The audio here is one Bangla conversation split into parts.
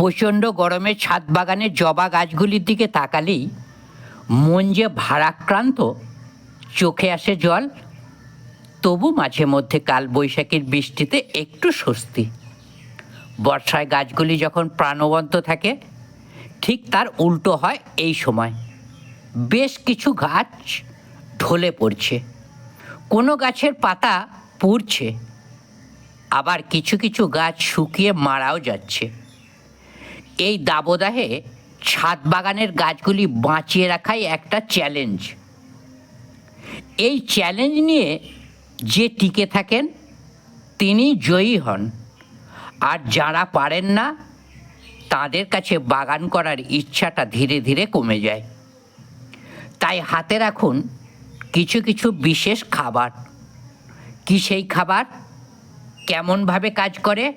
প্রচণ্ড গরমে ছাদ বাগানে জবা গাছগুলির দিকে তাকালেই মন যে ভারাক্রান্ত, চোখে আসে জল, তবু মাঝে মধ্যে কাল বৈশাখীর বৃষ্টিতে একটু স্বস্তি। বর্ষায় গাছগুলি যখন প্রাণবন্ত থাকে, ঠিক তার উল্টো হয় এই সময়। বেশ কিছু গাছ ঢলে পড়ছে। কোনো গাছের পাতা পুড়ছে। আবার কিছু কিছু গাছ শুকিয়ে মারাও যাচ্ছে। এই দাবদাহে ছাদ বাগানের গাছগুলি বাঁচিয়ে রাখাই একটা চ্যালেঞ্জ এই চ্যালেঞ্জ নিয়ে যে টিকে থাকেন, তিনি জয়ী হন। আর যারা পারেন না, তাদের কাছে বাগান করার ইচ্ছাটা ধীরে ধীরে কমে যায়। তাই হাতে রাখুন কিছু কিছু বিশেষ খাবার। কি সেই খাবার? কেমনভাবে কাজ করে?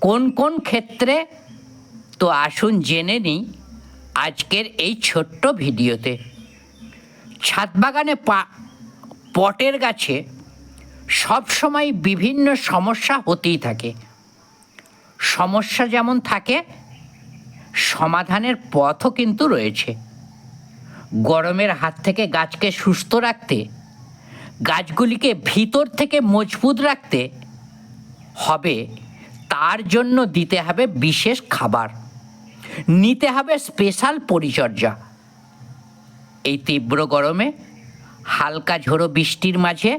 কোন কোন ক্ষেত্রে তো আসুন জেনে নিই আজকের এই ছোট্ট ভিডিওতে। ছাদ বাগানে পা, পটের গাছে সবসময় বিভিন্ন সমস্যা হতেই থাকে। সমস্যা যেমন থাকে, সমাধানের পথও কিন্তু রয়েছে। গরমের হাত থেকে গাছকে সুস্থ রাখতে, গাছগুলিকে ভিতর থেকে মজবুত রাখতে হবে। তার জন্য দিতে হবে বিশেষ খাবার। নিতে হবে স্পেশাল পরিচর্যা। এই তীব্র গরমে হালকা ঝোড়ো বৃষ্টির মাঝে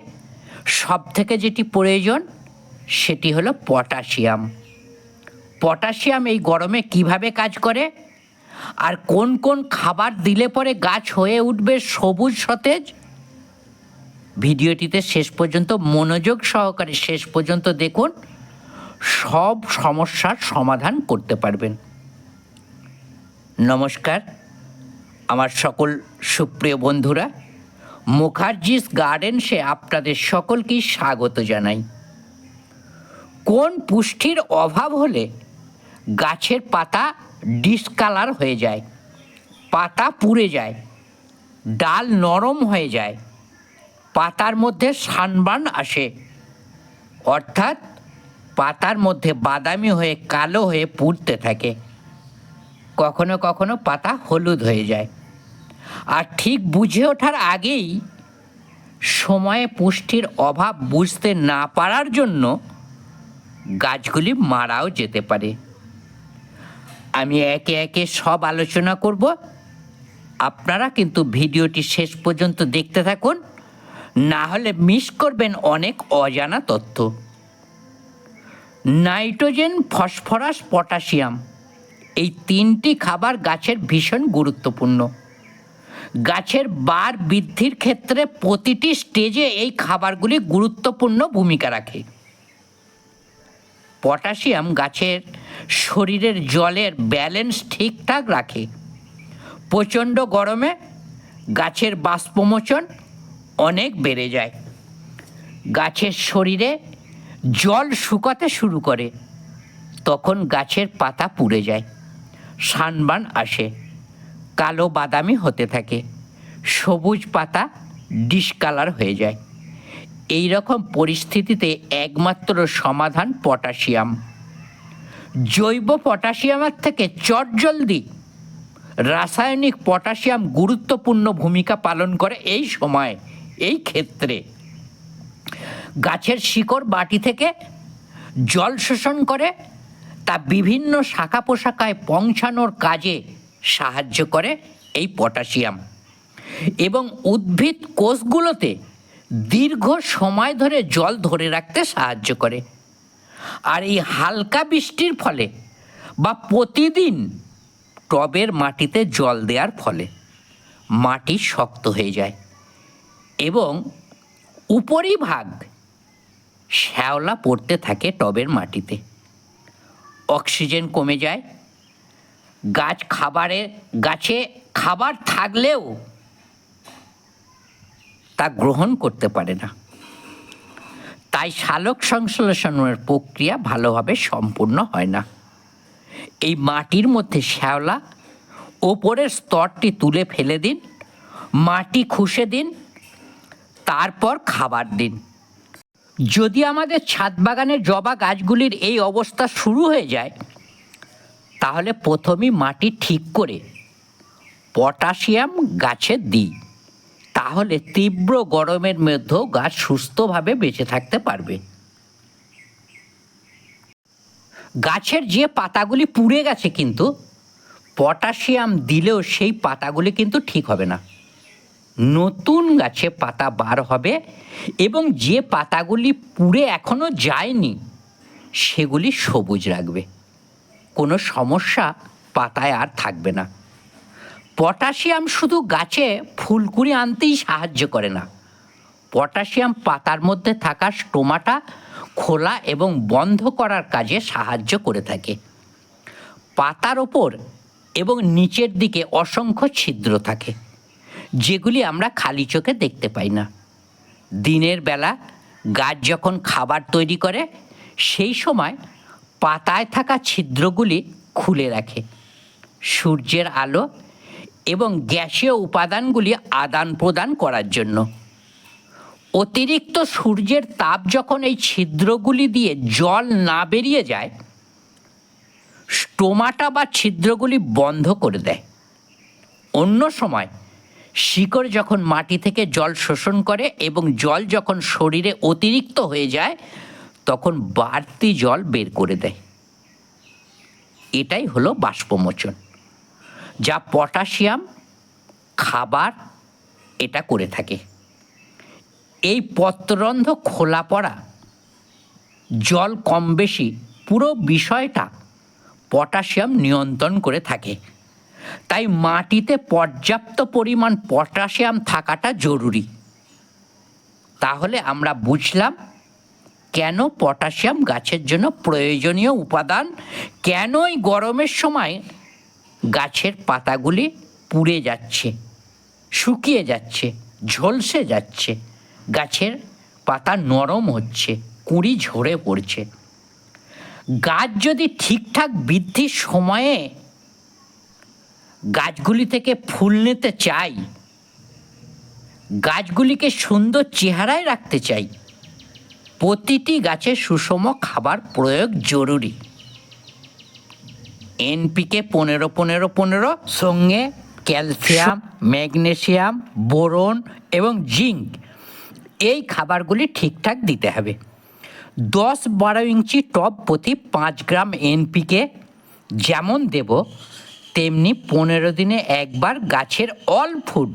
সব থেকে যেটি প্রয়োজন সেটি হলো পটাশিয়াম। পটাশিয়াম এই গরমে কীভাবে কাজ করে? আর কোন কোন খাবার দিলে পরে গাছ হয়ে উঠবে সবুজ সতেজ? ভিডিওটিতে শেষ পর্যন্ত মনোযোগ সহকারে শেষ পর্যন্ত দেখুন, সব সমস্যার সমাধান করতে পারবেন। নমস্কার। আমার সকল সুপ্রিয় বন্ধুরা, মুখার্জিস গার্ডেনসে আপনাদের সকলকেই স্বাগত জানাই। কোন পুষ্টির অভাব হলে গাছের পাতা ডিসকালার হয়ে যায়, পাতা পুড়ে যায়, ডাল নরম হয়ে যায়, পাতার মধ্যে সানবার্ন আসে, অর্থাৎ পাতার মধ্যে বাদামি হয়ে কালো হয়ে পুড়তে থাকে। কখনো কখনো পাতা হলুদ হয়ে যায়। আর ঠিক বুঝে ওঠার আগেই সময়ে পুষ্টির অভাব বুঝতে না পারার জন্য গাছগুলি মারাও যেতে পারে। আমি একে একে সব আলোচনা করব। আপনারা কিন্তু ভিডিওটি শেষ পর্যন্ত দেখতে থাকুন। না হলে মিস করবেন অনেক অজানা তথ্য। Nitrogen, phosphorus, potassium. এই তিনটি খাবার গাছের ভীষণ গুরুত্বপূর্ণ। গাছের বার বৃদ্ধির ক্ষেত্রে প্রতিটি স্টেজে এই খাবারগুলি গুরুত্বপূর্ণ ভূমিকা রাখে। পটাশিয়াম গাছের শরীরের জলের ব্যালেন্স ঠিকঠাক রাখে। প্রচণ্ড গরমে গাছের বাষ্পমোচন অনেক বেড়ে যায়। গাছের শরীরে জল শুকাতে শুরু করে, তখন গাছের পাতা পুড়ে যায়। সানবান আসে। কালো বাদামি হতে থাকে। সবুজ পাতা ডিসকালার হয়ে যায়। এই রকম পরিস্থিতিতে একমাত্র সমাধান পটাশিয়াম। জৈব পটাশিয়ামের থেকে চটজলদি রাসায়নিক পটাশিয়াম গুরুত্বপূর্ণ ভূমিকা পালন করে এই সময়, এই ক্ষেত্রে। গাছের শিকড় বাটি থেকে জল শোষণ করে তা বিভিন্ন শাখা পোশাকায় পৌঁছানোর কাজে সাহায্য করে এই পটাশিয়াম। এবং উদ্ভিদ কোষগুলোতে দীর্ঘ সময় ধরে জল ধরে রাখতে সাহায্য করে। আর এই হালকা বৃষ্টির ফলে বা প্রতিদিন টবের মাটিতে জল দেওয়ার ফলে মাটি শক্ত হয়ে যায় এবং উপরিভাগ শ্যাওলা পড়তে থাকে টবের মাটিতে। অক্সিজেন কমে যায়। গাছ খাবারের গাছে খাবার থাকলেও তা গ্রহণ করতে পারে না। তাই শালক সংশ্লেষণের প্রক্রিয়া ভালোভাবে সম্পূর্ণ হয় না। এই মাটির মধ্যে শ্যাওলা, ওপরের স্তরটি তুলে ফেলে দিন, মাটি খুশে দিন, তারপর খাবার দিন। যদি আমাদের ছাদ বাগানের জবা গাছগুলির এই অবস্থা শুরু হয়ে যায়, তাহলে প্রথমেই মাটি ঠিক করে পটাশিয়াম গাছে দিই। তাহলে তীব্র গরমের মধ্যেও গাছ সুস্থভাবে বেঁচে থাকতে পারবে। গাছের যে পাতাগুলি পুড়ে গেছে কিন্তু, পটাশিয়াম দিলেও সেই পাতাগুলি কিন্তু ঠিক হবে না। নতুন গাছে পাতা বার হবে এবং যে পাতাগুলি পুড়ে এখনও যায়নি, সেগুলি সবুজ রাখবে। কোনো সমস্যা পাতায় আর থাকবে না। পটাশিয়াম শুধু গাছে ফুলকুড়ি আনতেই সাহায্য করে না। পটাশিয়াম পাতার মধ্যে থাকা স্টোমাটা খোলা এবং বন্ধ করার কাজে সাহায্য করে থাকে। পাতার ওপর এবং নিচের দিকে অসংখ্য ছিদ্র থাকে। যেগুলি আমরা খালি চোখে দেখতে পাই না। দিনের বেলা গাছ যখন খাবার তৈরি করে, সেই সময় পাতায় থাকা ছিদ্রগুলি খুলে রাখে। সূর্যের আলো এবং গ্যাসীয় উপাদানগুলি আদান প্রদান করার জন্য। অতিরিক্ত সূর্যের তাপ যখন এই ছিদ্রগুলি দিয়ে জল না বেরিয়ে যায়, স্টোমাটা বা ছিদ্রগুলি বন্ধ করে দেয়। অন্য সময় শিকড় যখন মাটি থেকে জল শোষণ করে এবং জল যখন শরীরে অতিরিক্ত হয়ে যায়, তখন বাড়তি জল বের করে দেয়। এটাই হলো বাষ্পমোচন। যা পটাশিয়াম, খাবার, এটা করে থাকে। এই পত্ররন্ধ্র খোলা পড়া, জল কম বেশি, পুরো বিষয়টা পটাশিয়াম নিয়ন্ত্রণ করে থাকে। তাই মাটিতে পর্যাপ্ত পরিমাণ পটাশিয়াম থাকাটা জরুরি। তাহলে আমরা বুঝলাম কেন পটাশিয়াম গাছের জন্য প্রয়োজনীয় উপাদান, কেনই গরমের সময় গাছের পাতাগুলি পুড়ে যাচ্ছে, শুকিয়ে যাচ্ছে, ঝলসে যাচ্ছে, গাছের পাতা নরম হচ্ছে, কুঁড়ি ঝরে পড়ছে। গাছ যদি ঠিকঠাক বৃদ্ধির সময়ে গাছগুলি থেকে ফুল নিতে চাই। গাছগুলিকে সুন্দর চেহারায় রাখতে চাই। প্রতিটি গাছে সুষম খাবার প্রয়োগ জরুরি। এনপিকে পনেরো পনেরো পনেরো, সঙ্গে ক্যালসিয়াম, ম্যাগনেসিয়াম, বোরন এবং জিঙ্ক, এই খাবারগুলি ঠিকঠাক দিতে হবে। দশ বারো ইঞ্চি টব প্রতি পাঁচ গ্রাম এনপিকে যেমন দেব তেমনি পনেরো দিনে একবার গাছের অল ফুড।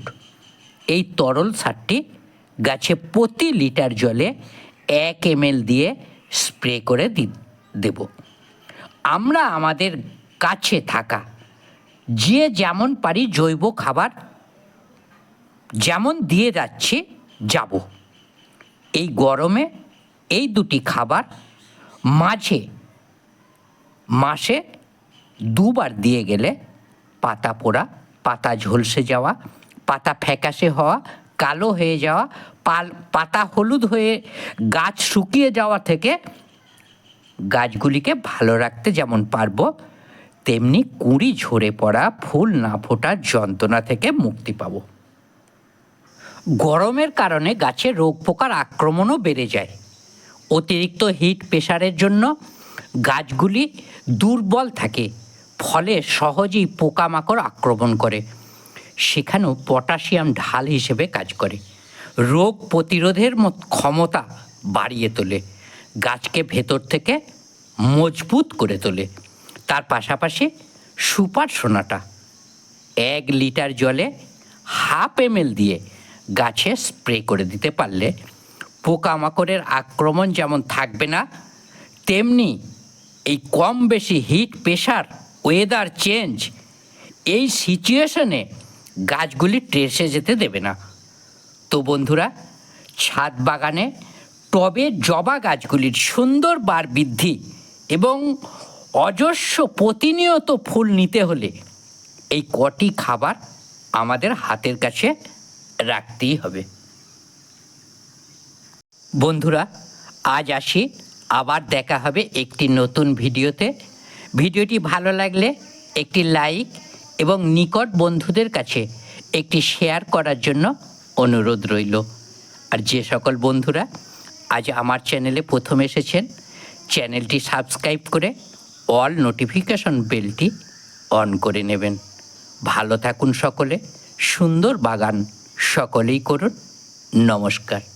এই তরল সারটি গাছে প্রতি লিটার জলে এক এমএল দিয়ে স্প্রে করে দি, দেব। আমরা আমাদের কাছে থাকা যে যেমন পারি জৈব খাবার যেমন দিয়ে যাচ্ছি, যাব। এই গরমে এই দুটি খাবার মাঝে, মাসে দুবার দিয়ে গেলে পাতা পোড়া, পাতা ঝলসে যাওয়া, পাতা ফ্যাকাশে হওয়া, কালো হয়ে যাওয়া, পাল, পাতা হলুদ হয়ে গাছ শুকিয়ে যাওয়া থেকে গাছগুলিকে ভালো রাখতে যেমন পারব, তেমনি কুঁড়ি ঝরে পড়া ফুল না ফোটার যন্ত্রণা থেকে মুক্তি পাব। গরমের কারণে গাছে রোগ পোকার আক্রমণও বেড়ে যায়। অতিরিক্ত হিট প্রেশারের জন্য গাছগুলি দুর্বল থাকে। ফলে সহজেই পোকামাকড় আক্রমণ করে। সেখানেও পটাশিয়াম ঢাল হিসেবে কাজ করে। রোগ প্রতিরোধের মত ক্ষমতা বাড়িয়ে তোলে। গাছকে ভেতর থেকে মজবুত করে তোলে। তার পাশাপাশি সুপার সোনাটা এক লিটার জলে হাফ এমএল দিয়ে গাছে স্প্রে করে দিতে পারলে পোকামাকড়ের আক্রমণ যেমন থাকবে না, তেমনি এই কম বেশি হিট প্রেশার ওয়েদার চেঞ্জ এই সিচুয়েশনে গাছগুলি ট্রেসে যেতে দেবে না। তো বন্ধুরা, ছাদ বাগানে টবে জবা গাছগুলির সুন্দর বার বৃদ্ধি এবং অজস্র প্রতিনিয়ত ফুল নিতে হলে এই কটি খাবার আমাদের হাতের কাছে রাখতেই হবে। বন্ধুরা, আজ আসি, আবার দেখা হবে একটি নতুন ভিডিওতে। ভিডিওটি ভালো লাগলে একটি লাইক এবং নিকট বন্ধুদের কাছে একটি শেয়ার করার জন্য অনুরোধ রইল। আর যে সকল বন্ধুরা আজ আমার চ্যানেলে প্রথম এসেছেন, চ্যানেলটি সাবস্ক্রাইব করে অল নোটিফিকেশন বেলটি অন করে নেবেন। ভালো থাকুন সকলে, সুন্দর বাগান সকলেই করুন। নমস্কার।